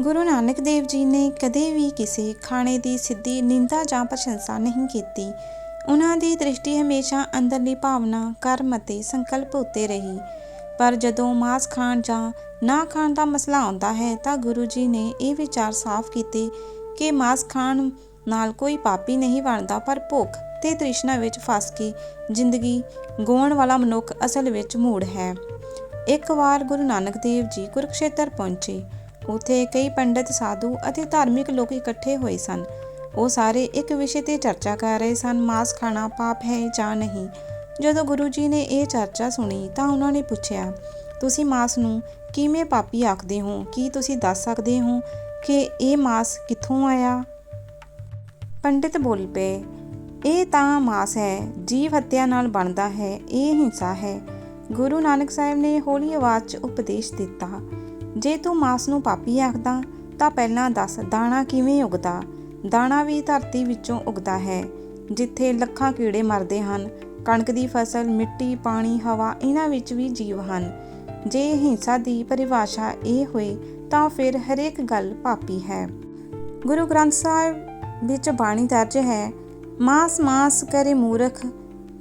ਗੁਰੂ ਨਾਨਕ ਦੇਵ ਜੀ ਨੇ ਕਦੇ ਵੀ ਕਿਸੇ ਖਾਣੇ ਦੀ ਸਿੱਧੀ ਨਿੰਦਾ ਜਾਂ ਪ੍ਰਸ਼ੰਸਾ ਨਹੀਂ ਕੀਤੀ। ਉਹਨਾਂ ਦੀ ਦ੍ਰਿਸ਼ਟੀ ਹਮੇਸ਼ਾ ਅੰਦਰਲੀ ਭਾਵਨਾ, ਕਰਮ ਅਤੇ ਸੰਕਲਪ ਉੱਤੇ ਰਹੀ। ਪਰ ਜਦੋਂ ਮਾਸ ਖਾਣ ਜਾਂ ਨਾ ਖਾਣ ਦਾ ਮਸਲਾ ਆਉਂਦਾ ਹੈ, ਤਾਂ ਗੁਰੂ ਜੀ ਨੇ ਇਹ ਵਿਚਾਰ ਸਾਫ਼ ਕੀਤੇ ਕਿ ਮਾਸ ਖਾਣ ਨਾਲ ਕੋਈ ਪਾਪੀ ਨਹੀਂ ਬਣਦਾ, ਪਰ ਭੁੱਖ ਤੇ ਤ੍ਰਿਸ਼ਨਾ ਵਿੱਚ ਫਸ ਕੇ ਜ਼ਿੰਦਗੀ ਗਵਾਉਣ ਵਾਲਾ ਮਨੁੱਖ ਅਸਲ ਵਿੱਚ ਮੂੜ ਹੈ। ਇੱਕ ਵਾਰ ਗੁਰੂ ਨਾਨਕ ਦੇਵ ਜੀ ਕੁਰਕਸ਼ੇਤਰ ਪਹੁੰਚੇ। ਉੱਥੇ ਕਈ ਪੰਡਿਤ, ਸਾਧੂ ਅਤੇ ਧਾਰਮਿਕ ਲੋਕ ਇਕੱਠੇ ਹੋਏ ਸਨ। ਉਹ ਸਾਰੇ ਇੱਕ ਵਿਸ਼ੇ ਤੇ ਚਰਚਾ ਕਰ ਰਹੇ ਸਨ, ਮਾਸ ਖਾਣਾ ਪਾਪ ਹੈ ਜਾਂ ਨਹੀਂ। ਜਦੋਂ ਗੁਰੂ ਜੀ ਨੇ ਇਹ ਚਰਚਾ ਸੁਣੀ ਤਾਂ ਉਹਨਾਂ ਨੇ ਪੁੱਛਿਆ, ਤੁਸੀਂ ਮਾਸ ਨੂੰ ਕਿਵੇਂ ਪਾਪੀ ਆਖਦੇ ਹੋ? ਕੀ ਤੁਸੀਂ ਦੱਸ ਸਕਦੇ ਹੋ ਕਿ ਇਹ ਮਾਸ ਕਿੱਥੋਂ ਆਇਆ? ਪੰਡਿਤ ਬੋਲ ਪਏ, ਇਹ ਤਾਂ ਮਾਸ ਹੈ, ਜੀਵ ਹੱਤਿਆ ਨਾਲ ਬਣਦਾ ਹੈ, ਇਹ ਹਿੰਸਾ ਹੈ। ਗੁਰੂ ਨਾਨਕ ਸਾਹਿਬ ਨੇ ਹੌਲੀ ਆਵਾਜ਼ 'ਚ ਉਪਦੇਸ਼ ਦਿੱਤਾ ਜੇ ਤੂੰ ਮਾਸ ਨੂੰ ਪਾਪੀ ਆਖਦਾ, ਤਾਂ ਪਹਿਲਾਂ ਦੱਸ ਦਾਣਾ ਕਿਵੇਂ ਉਗਦਾ? ਦਾਣਾ ਵੀ ਧਰਤੀ ਵਿੱਚੋਂ ਉਗਦਾ ਹੈ, ਜਿੱਥੇ ਲੱਖਾਂ ਕੀੜੇ ਮਰਦੇ ਹਨ, ਕਣਕ ਦੀ ਫਸਲ, ਮਿੱਟੀ, ਪਾਣੀ, ਹਵਾ, ਇਹਨਾਂ ਵਿੱਚ ਵੀ ਜੀਵ ਹਨ। ਜੇ ਹਿੰਸਾ ਦੀ ਪਰਿਭਾਸ਼ਾ ਇਹ ਹੋਏ, ਤਾਂ ਫਿਰ ਹਰੇਕ ਗੱਲ ਪਾਪੀ ਹੈ। ਗੁਰੂ ਗ੍ਰੰਥ ਸਾਹਿਬ ਵਿੱਚ ਬਾਣੀ ਦਰਜ ਹੈ ਮਾਸ ਮਾਸ ਕਰੇ ਮੂਰਖ,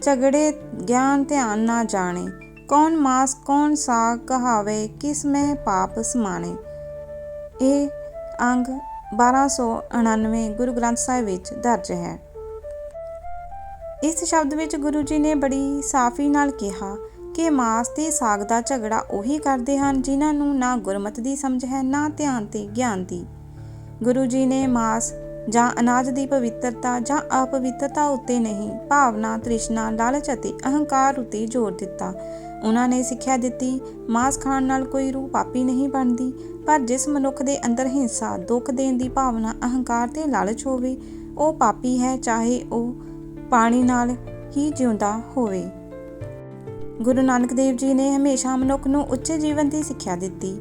ਝਗੜੇ, ਗਿਆਨ, ਧਿਆਨ ਨਾ ਜਾਣੇ। ਕੌਣ ਮਾਸ, ਕੌਣ ਸਾਗ ਕਹਾਵੇ, ਕਿਸ ਮੈਂ ਪਾਪ ਸਮਾਣੇ। ਇਹ ਅੰਗ 1299 ਗੁਰੂ ਗ੍ਰੰਥ ਸਾਹਿਬ ਵਿੱਚ ਦਰਜ ਹੈ। ਇਸ ਸ਼ਬਦ ਵਿੱਚ ਗੁਰੂ ਜੀ ਨੇ ਬੜੀ ਸਾਫੀ ਨਾਲ ਕਿਹਾ ਕਿ ਮਾਸ ਤੇ ਸਾਗ ਦਾ ਝਗੜਾ ਉਹੀ ਕਰਦੇ ਹਨ ਜਿਨ੍ਹਾਂ ਨੂੰ ਨਾ ਗੁਰਮਤ ਦੀ ਸਮਝ ਹੈ, ਨਾ ਧਿਆਨ ਤੇ ਗਿਆਨ ਦੀ। ਗੁਰੂ ਜੀ ਨੇ ਮਾਸ ਜਾਂ ਅਨਾਜ ਦੀ ਪਵਿੱਤਰਤਾ ਜਾਂ ਅਪਵਿੱਤਰਤਾ ਉੱਤੇ ਨਹੀਂ, ਭਾਵਨਾ, ਤ੍ਰਿਸ਼ਨਾ, ਲਾਲਚ ਅਤੇ ਅਹੰਕਾਰ ਉੱਤੇ ਜ਼ੋਰ ਦਿੱਤਾ। ਉਹਨਾਂ ਨੇ ਸਿੱਖਿਆ ਦਿੱਤੀ। ਮਾਸ ਖਾਣ ਨਾਲ ਕੋਈ ਰੂਹ ਪਾਪੀ ਨਹੀਂ ਬਣਦੀ, ਪਰ ਜਿਸ ਮਨੁੱਖ ਦੇ ਅੰਦਰ ਹਿੰਸਾ, ਦੁੱਖ ਦੇਣ ਦੀ ਭਾਵਨਾ, ਅਹੰਕਾਰ ਤੇ ਲਾਲਚ ਹੋਵੇ, ਉਹ ਪਾਪੀ ਹੈ, ਚਾਹੇ ਉਹ ਪਾਣੀ ਨਾਲ ਹੀ ਜਿਉਂਦਾ ਹੋਵੇ। ਗੁਰੂ ਨਾਨਕ ਦੇਵ ਜੀ ਨੇ ਹਮੇਸ਼ਾ ਮਨੁੱਖ ਨੂੰ ਉੱਚੇ ਜੀਵਨ ਦੀ ਸਿੱਖਿਆ ਦਿੱਤੀ।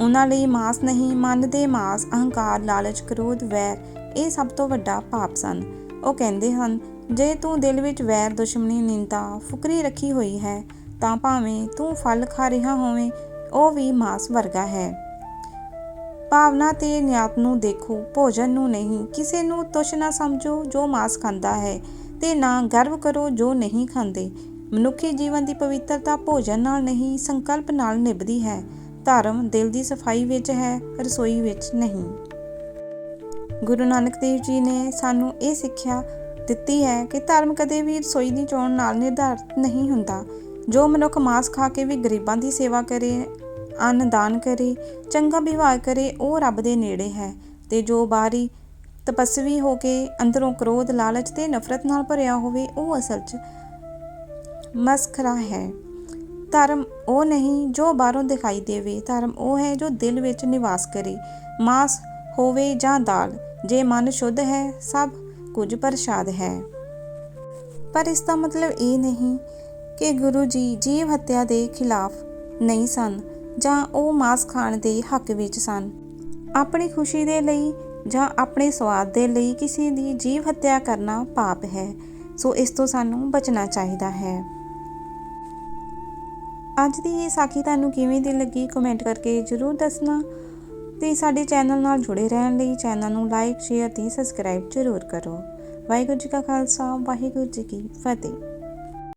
ਉਹਨਾਂ ਲਈ ਮਾਸ ਨਹੀਂ, ਮਨ ਦੇ ਮਾਸ, ਅਹੰਕਾਰ, ਲਾਲਚ, ਕ੍ਰੋਧ, ਵੈਰ, ਇਹ ਸਭ ਤੋਂ ਵੱਡਾ ਪਾਪ ਸਨ। ਉਹ ਕਹਿੰਦੇ ਹਨ, ਜੇ ਤੂੰ ਦਿਲ ਵਿੱਚ ਵੈਰ, ਦੁਸ਼ਮਣੀ, ਨਿੰਦਾ, ਫੁਕਰੀ ਰੱਖੀ ਹੋਈ ਹੈ ਤਾਂ ਭਾਵੇਂ ਤੂੰ ਫਲ ਖਾ ਰਿਹਾ ਹੋਵੇਂ, ਉਹ ਵੀ ਮਾਸ ਵਰਗਾ ਹੈ। ਭਾਵਨਾ ਤੇ ਨਿਆਤ ਨੂੰ ਦੇਖੋ, ਭੋਜਨ ਨੂੰ ਨਹੀਂ, ਕਿਸੇ ਨੂੰ ਤੁਛ ਨਾ ਸਮਝੋ ਜੋ ਮਾਸ ਖਾਂਦਾ ਹੈ ਤੇ ਨਾ ਗਰਵ ਕਰੋ ਜੋ ਨਹੀਂ ਖਾਂਦੇ। ਮਨੁੱਖੀ ਜੀਵਨ ਦੀ ਪਵਿੱਤਰਤਾ ਭੋਜਨ ਨਾਲ ਨਹੀਂ, ਸੰਕਲਪ ਨਾਲ ਨਿਭਦੀ ਹੈ। ਧਰਮ ਦਿਲ ਦੀ ਸਫ਼ਾਈ ਵਿੱਚ ਹੈ, ਰਸੋਈ ਵਿੱਚ ਨਹੀਂ। ਗੁਰੂ ਨਾਨਕ ਦੇਵ ਜੀ ਨੇ ਸਾਨੂੰ ਇਹ ਸਿੱਖਿਆ ਦਿੱਤੀ ਹੈ ਕਿ ਧਰਮ ਕਦੇ ਵੀ ਰਸੋਈ ਦੀ ਚੋਣ ਨਾਲ ਨਿਰਧਾਰਤ ਨਹੀਂ ਹੁੰਦਾ। ਜੋ ਮਨੁੱਖ ਮਾਸ ਖਾ ਕੇ ਵੀ ਗਰੀਬਾਂ ਦੀ ਸੇਵਾ ਕਰੇ ਅੰਨ ਦਾਨ ਕਰੇ, ਚੰਗਾ ਵਿਵਹਾਰ ਕਰੇ, ਉਹ ਰੱਬ ਦੇ ਨੇੜੇ ਹੈ। ਤੇ ਜੋ ਬਾਹਰੀ ਤਪਸਵੀ ਹੋ ਕੇ ਅੰਦਰੋਂ ਕ੍ਰੋਧ, ਲਾਲਚ ਤੇ ਨਫ਼ਰਤ ਨਾਲ ਭਰਿਆ ਹੋਵੇ, ਉਹ ਅਸਲ 'ਚ ਮਸਖਰਾ ਹੈ। ਧਰਮ ਉਹ ਨਹੀਂ ਜੋ ਬਾਹਰੋਂ ਦਿਖਾਈ ਦੇਵੇ। ਧਰਮ ਉਹ ਹੈ ਜੋ ਦਿਲ ਵਿੱਚ ਨਿਵਾਸ ਕਰੇ। ਮਾਸ ਹੋਵੇ ਜਾਂ ਦਾਲ, ਜੇ ਮਨ ਸ਼ੁੱਧ ਹੈ, ਸਭ ਕੁਝ ਪ੍ਰਸ਼ਾਦ ਹੈ। ਪਰ ਇਸ ਦਾ ਮਤਲਬ ਇਹ ਨਹੀਂ ਕਿ ਗੁਰੂ ਜੀ ਜੀਵ ਹੱਤਿਆ ਦੇ ਖਿਲਾਫ ਨਹੀਂ ਸਨ ਜਾਂ ਉਹ ਮਾਸ ਖਾਣ ਦੇ ਹੱਕ ਵਿੱਚ ਸਨ। ਆਪਣੀ ਖੁਸ਼ੀ ਦੇ ਲਈ ਜਾਂ ਆਪਣੇ ਸਵਾਦ ਦੇ ਲਈ ਕਿਸੇ ਦੀ ਜੀਵ ਹੱਤਿਆ ਕਰਨਾ ਪਾਪ ਹੈ। ਸੋ ਇਸ ਤੋਂ ਸਾਨੂੰ ਬਚਣਾ ਚਾਹੀਦਾ ਹੈ। ਅੱਜ ਦੀ ਇਹ ਸਾਖੀ ਤੁਹਾਨੂੰ ਕਿਵੇਂ ਦੀ ਲੱਗੀ ਕਮੈਂਟ ਕਰਕੇ ਜਰੂਰ ਦੱਸਣਾ ਤੇ ਸਾਡੇ ਚੈਨਲ ਨਾਲ ਜੁੜੇ ਰਹਿਣ ਲਈ ਚੈਨਲ ਨੂੰ ਲਾਈਕ, ਸ਼ੇਅਰ ਤੇ ਸਬਸਕ੍ਰਾਈਬ ਜਰੂਰ ਕਰੋ। ਵਾਹਿਗੁਰੂ ਜੀ ਕਾ ਖਾਲਸਾ, ਵਾਹਿਗੁਰੂ ਜੀ ਕੀ ਫਤਿਹ।